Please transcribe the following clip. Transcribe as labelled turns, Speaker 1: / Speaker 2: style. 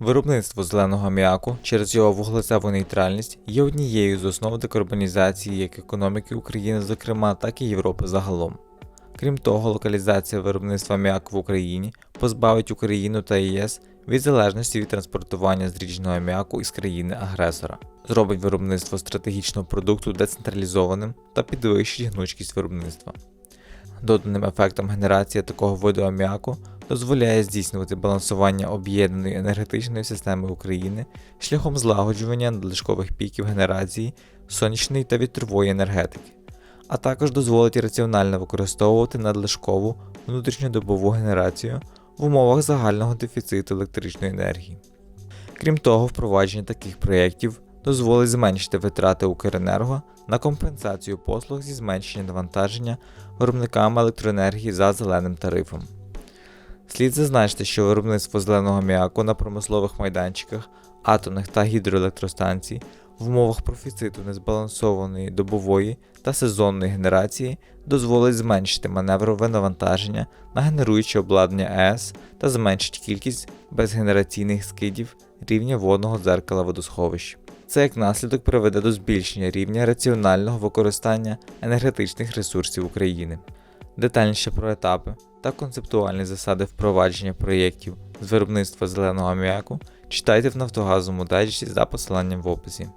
Speaker 1: Виробництво зеленого аміаку через його вуглецеву нейтральність є однією з основ декарбонізації як економіки України, зокрема, так і Європи загалом. Крім того, локалізація виробництва аміаку в Україні позбавить Україну та ЄС від залежності від транспортування зрідженого аміаку із країни-агресора, зробить виробництво стратегічного продукту децентралізованим та підвищить гнучкість виробництва. Доданим ефектом генерація такого виду аміаку дозволяє здійснювати балансування об'єднаної енергетичної системи України шляхом злагоджування надлишкових піків генерації сонячної та вітрової енергетики, а також дозволить раціонально використовувати надлишкову внутрішньодобову генерацію в умовах загального дефіциту електричної енергії. Крім того, впровадження таких проєктів дозволить зменшити витрати Укренерго на компенсацію послуг зі зменшення навантаження виробниками електроенергії за зеленим тарифом. Слід зазначити, що виробництво зеленого аміаку на промислових майданчиках, атомних та гідроелектростанцій в умовах профіциту незбалансованої добової та сезонної генерації дозволить зменшити маневрове навантаження на генеруюче обладнання АЕС та зменшить кількість безгенераційних скидів рівня водного дзеркала водосховищ. Це як наслідок приведе до збільшення рівня раціонального використання енергетичних ресурсів України. Детальніше про етапи та концептуальні засади впровадження проєктів з виробництва зеленого аміаку читайте в Нафтогазовому дайджесті за посиланням в описі.